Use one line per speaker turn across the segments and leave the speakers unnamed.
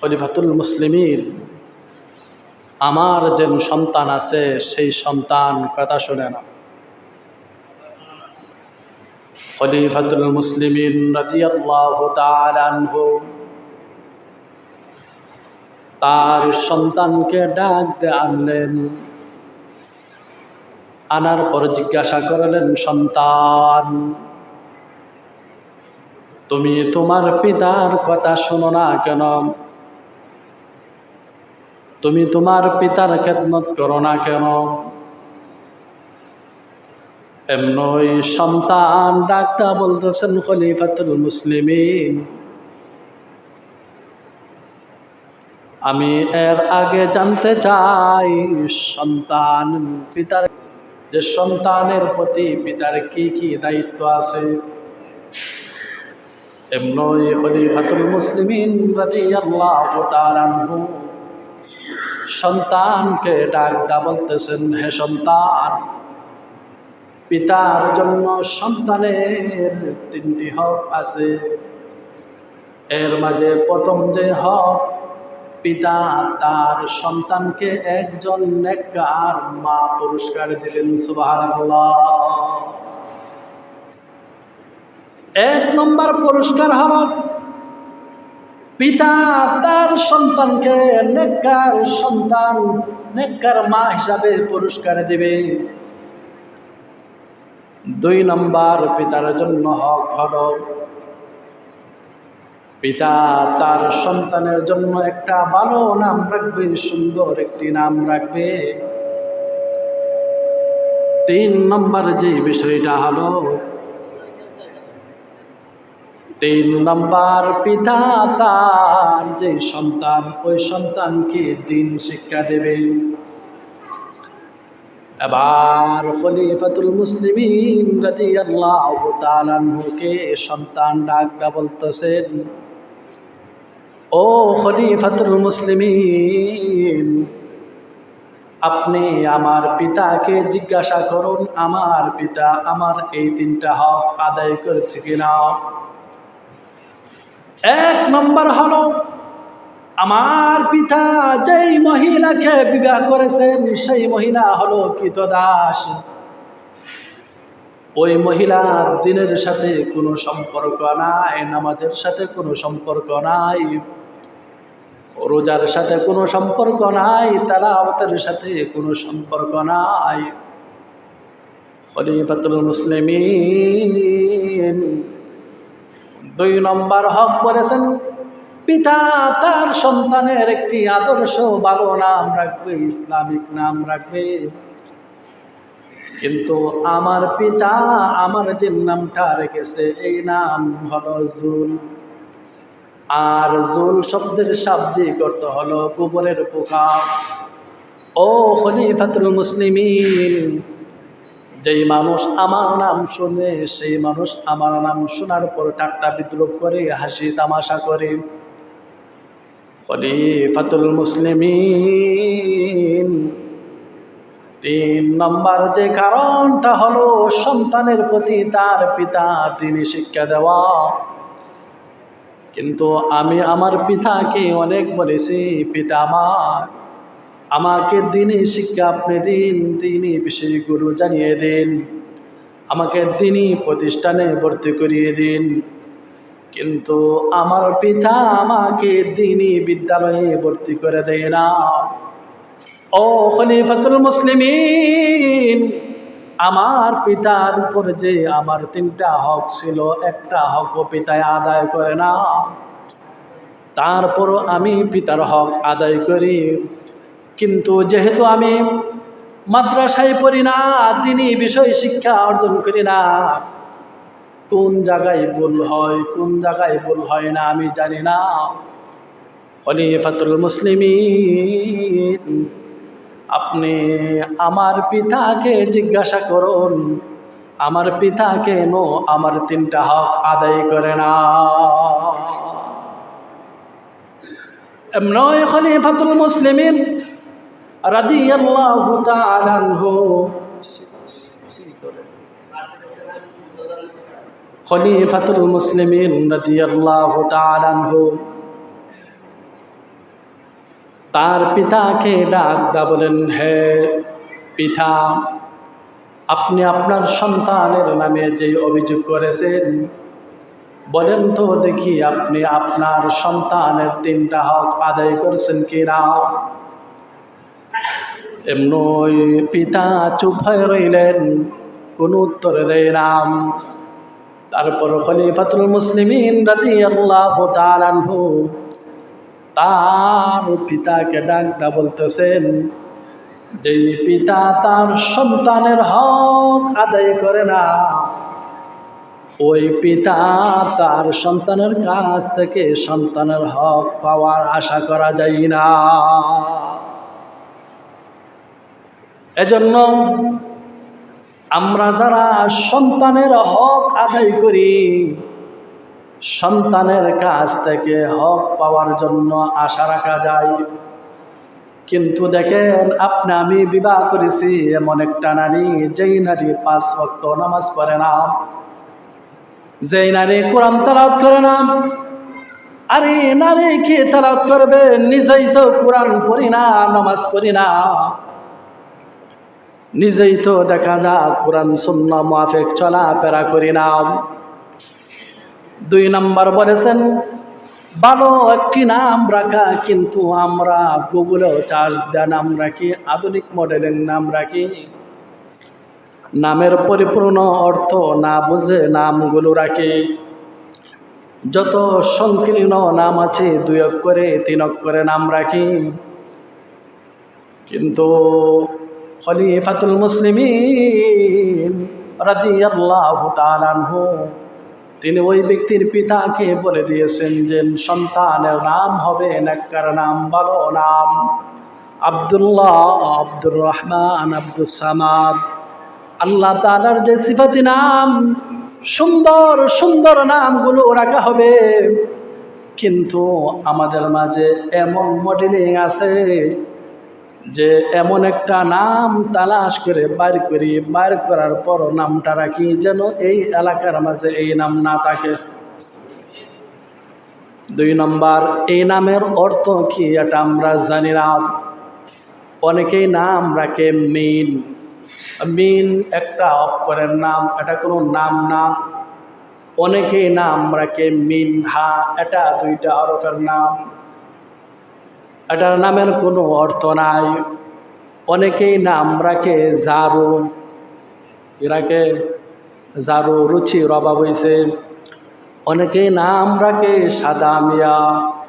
খলিফাতুল মুসলিমিন। আমার যে সন্তান আছে, সেই সন্তান কথা শুনে না খলিফাতুল মুসলিমিন তার সন্তানকে ডাক দিয়ে আনলেন। আনার পর জিজ্ঞাসা করলেন, সন্তান, তুমি তোমার পিতার কথা শোনো না কেন? তুমি তোমার পিতার খেদমত করো না কেন? এমনই সন্তান ডাক্তার বলতেছেন খলিফাতুল মুসলিমিন। আমি এর আগে জানতে চাই, সন্তান পিতার, যে সন্তানের প্রতি পিতার কি কি দায়িত্ব আছে? এমনই খলিফাতুল মুসলিমিন রাদিয়াল্লাহু তাআলা আনহু সন্তানকে ডাক দা বলতেছেন, হে সন্তান, পিতার জন্য সন্তানের তিনটি হক আছে। এর মাঝে প্রথম যে হক, পিতা তার সন্তানকে একজন নেককার মা পুরস্কার দিলেন, সুবহানাল্লাহ। এক নম্বর পুরস্কার হল পিতা তার সন্তানকে নেককার সন্তান, নেককার মা হিসাবে পুরস্কার দেবে। দুই নম্বর, পিতার জন্য হক হল। পিতা তার সন্তানের জন্য একটা ভালো নাম রাখবে, সুন্দর একটি নাম রাখবে। তিন নম্বর যে বিষয়টা হলো তিন নম্বর পিতা তার যে সন্তান, ওই সন্তানকে দিন শিক্ষা দেবে। এবার খলিফাতুল মুসলিমিন রাদিয়াল্লাহু তাআলা আনহুকে সন্তান ডাকদা বলতেছেন, ও খলিফাতুল মুসলিমিন, আপনি আমার পিতাকে জিজ্ঞাসা করুন, আমার পিতা আমার এই তিনটা হক আদায় করেছে কিনা? এক নম্বর হলো, আমার পিতা যেই মহিলাকে বিবাহ করেছেন, সেই মহিলা হলো কৃতদাস। ওই মহিলা দিনের সাথে কোনো সম্পর্ক নাই, নামাজের সাথে কোনো সম্পর্ক নাই, রোজার সাথে কোনো সম্পর্ক নাই, তালাওয়াতের সাথে কোনো সম্পর্ক নাই। খলিফাতুল মুসলিমিন দুই নম্বর হক বলেছেন, পিতা তার সন্তানের একটি আদর্শ ভালো নাম রাখবে, ইসলামিক নাম রাখবে। কিন্তু আমার পিতা আমার যে নামটা রেখেছে, এই নাম হলো জুল। আর জুল শব্দের শাব্দিক অর্থ হলো গোবরের পোকা। ও খলিফাতুল মুসলিমিন যেই মানুষ আমার নাম শুনে, সেই মানুষ আমার নাম শোনার পর ঠাট্টা বিদ্রোপ করে, হাসি তামাশা করে। খলিফাতুল মুসলিমিন তিন নম্বর যে কারণটা হলো, সন্তানের প্রতি তার পিতা তিনি শিক্ষা দেওয়া। কিন্তু আমি আমার পিতাকে অনেক বলেছি, পিতা আমার। আমাকে দিনই শিক্ষা আপনি দিন, দিনই গুরু জানিয়ে দিন। আমাকে তিনি প্রতিষ্ঠানে ভর্তি করিয়ে দিন। কিন্তু আমার পিতা আমাকে দিনই বিদ্যালয়ে ভর্তি করে দেয় না। ও খলিফাতুল মুসলিমিন, আমার পিতার উপর যে আমার তিনটা হক ছিল, একটা হক পিতায় আদায় করে না। তারপরও আমি পিতার হক আদায় করি। কিন্তু যেহেতু আমি মাদ্রাসায় পড়ি না, তিনি বিষয় শিক্ষা অর্জন করি না। কোন জায়গায় ভুল হয়, কোন জায়গায় ভুল হয় না, আমি জানি না। খলিফাতুল মুসলিমিন, আপনি আমার পিতাকে জিজ্ঞাসা করুন। আমার পিতা কেন আমার তিনটা হক আদায় করে না? নয় খলিফাতুল মুসলিমিন তার পিতাকে ডাক দা বলেন, হে পিতা, আপনি আপনার সন্তানের নামে যে অভিযোগ করেছেন, বলেন তো দেখি আপনি আপনার সন্তানের তিনটা হক আদায় করছেন কিনা? এমনই পিতা চুপ হয়ে রইলেন, কোনো উত্তর দেয় না তারপর খলিফাতুল মুসলিমিন রাজি তার পিতাকে ডাকটা বলতেছেন যে পিতা তার সন্তানের হক আদায় করে না, ওই পিতা তার সন্তানের কাছ থেকে সন্তানের হক পাওয়ার আশা করা যায় না। এজন্য আমরা যারা সন্তানের হক আদায় করি, সন্তানের কাছ থেকে হক পাওয়ার জন্য আশা রাখা যায়। কিন্তু দেখেন, আপনি আমি বিবাহ করেছি, এমন একটা নারী, যেই নারী পাঁচ ভক্ত নামাজ পড়ে না, যেই নারী কোরআন তালাত করে না, আরে নারী কি তালাত করবে? নিজেই তো কোরআন পড়ি না, নামাজ পড়ি না। নিজেই তো দেখা যা কোরআন শূন্য মাফেক চলাফেরা করি না দুই নম্বর বলেছেন ভালো একটি নাম রাখা, কিন্তু আমরা গুগলেও চার্জ দেওয়া নাম রাখি আধুনিক মডেলের নাম রাখি? নামের পরিপূর্ণ অর্থ না বুঝে নামগুলো রাখি। যত সংকীর্ণ নাম আছে, দুই অক্ষরে, তিন অক্ষরে নাম রাখি। কিন্তু খলিফাতুল মুসলিমিন রাদিয়াল্লাহু তাআলাহু তিনি ওই ব্যক্তির পিতাকে বলে দিয়েছেন যে, সন্তানের নাম হবে নেককার, নাম ভালো, নাম আব্দুল্লাহ, আব্দুর রহমান আব্দুল সামাদ। আল্লাহ তালার যে সিফাতি নাম, সুন্দর সুন্দর নামগুলো রাখা হবে। কিন্তু আমাদের মাঝে এমন মডেলিং আছে যে এমন একটা নাম তালাশ করে বাইর করি বাইর করার পর নামটা রাখি যেন এই এলাকার মাঝে এই নাম না থাকে। দুই নম্বর, এই নামের অর্থ কি এটা আমরা জানি না। অনেকেই নাম রাখে মিন। মিন একটা অক্ষরের নাম এটা কোনো নাম না। অনেকেই নাম রাখে মিন হা এটা দুইটা হরফের নাম। এটার নামের কোনো অর্থ নাই। অনেকেই নাম রাখে জারু এরাকে জারু রুচির অভাব হয়েছে। অনেকেই নাম রাখে সাদা মিয়া,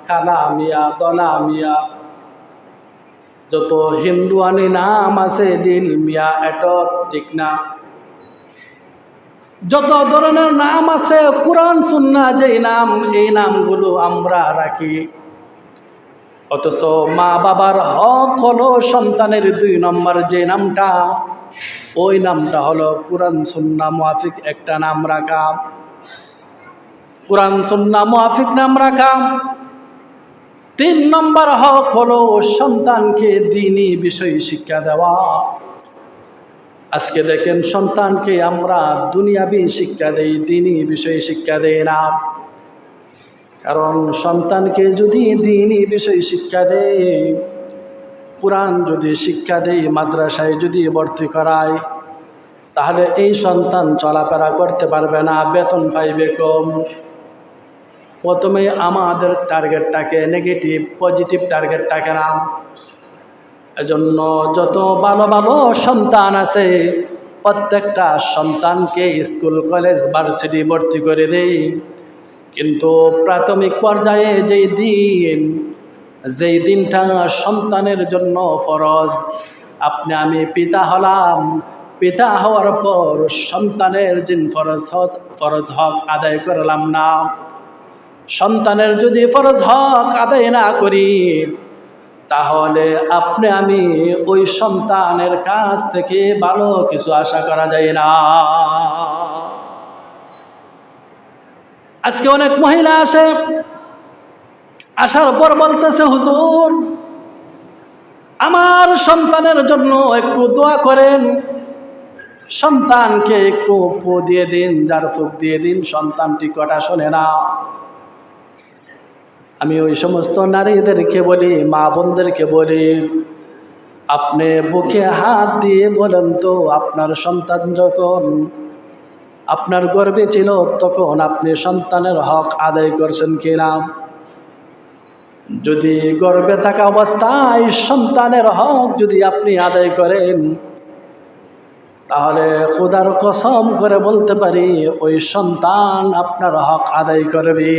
কালা মিয়া, দলা মিয়া। যত হিন্দুয়ানি নাম আছে, লিল মিয়া এটা ঠিক না। যত ধরনের নাম আছে, কোরআন সুন্না যেই নাম, এই নামগুলো আমরা রাখি। অথচ মা বাবার হক হলো সন্তানের দুই নম্বর যে নামটা। ওই নামটা হলো কোরআন, সুন্না, মুআফিক একটা নাম রাখা। কোরআন, সুন্না, মুআফিক নাম রাখা। তিন নম্বর হক হলো সন্তানকে দিনই বিষয় শিক্ষা দেওয়া। আজকে দেখেন সন্তানকে আমরা দুনিয়াবি শিক্ষা দেই দিনই বিষয়ে শিক্ষা দেই না। কারণ সন্তানকে যদি দিনই বিষয় শিক্ষা দেয়, কোরআন যদি শিক্ষা দেয়, মাদ্রাসায় যদি ভর্তি করায়, তাহলে এই সন্তান চলাফেরা করতে পারবে না, বেতন পাইবে কম। প্রথমে আমাদের টার্গেটটাকে নেগেটিভ পজিটিভ টার্গেটটাকে নাম। এজন্য যত ভালো ভালো সন্তান আছে, প্রত্যেকটা সন্তানকে স্কুল, কলেজ, ভার্সিটি ভর্তি করে দেই। কিন্তু প্রাথমিক পর্যায়ে যেই দিন, যেই দিনটা সন্তানের জন্য ফরজ, আপনি, আমি পিতা হলাম। পিতা হওয়ার পর সন্তানের যিন ফরজ হক ফরজ হক আদায় করলাম না। সন্তানের যদি ফরজ হক আদায় না করি, তাহলে আপনি, আমি ওই সন্তানের কাছ থেকে ভালো কিছু আশা করা যায় না। আজকে অনেক মহিলা আসে, আসার পর বলতেছে, হুজুর, আমার সন্তানের জন্য একটু দোয়া করেন। সন্তানকে একটু পো দিয়ে দিন, যার ফুক দিয়ে দিন সন্তানটি কটা শোনে না। আমি ওই সমস্ত নারীদেরকে বলি, মা বোনদেরকে বলি, আপনি বুকে হাত দিয়ে বলেন তো, আপনার সন্তান যখন আপনার গর্বে ছিল, তখন আপনি সন্তানের হক আদায় করছেন কিনা? যদি গর্বে থাকা অবস্থায় সন্তানের হক যদি আপনি আদায় করেন, তাহলে খোদার কসম করে বলতে পারি, ওই সন্তান আপনার হক আদায় করবে।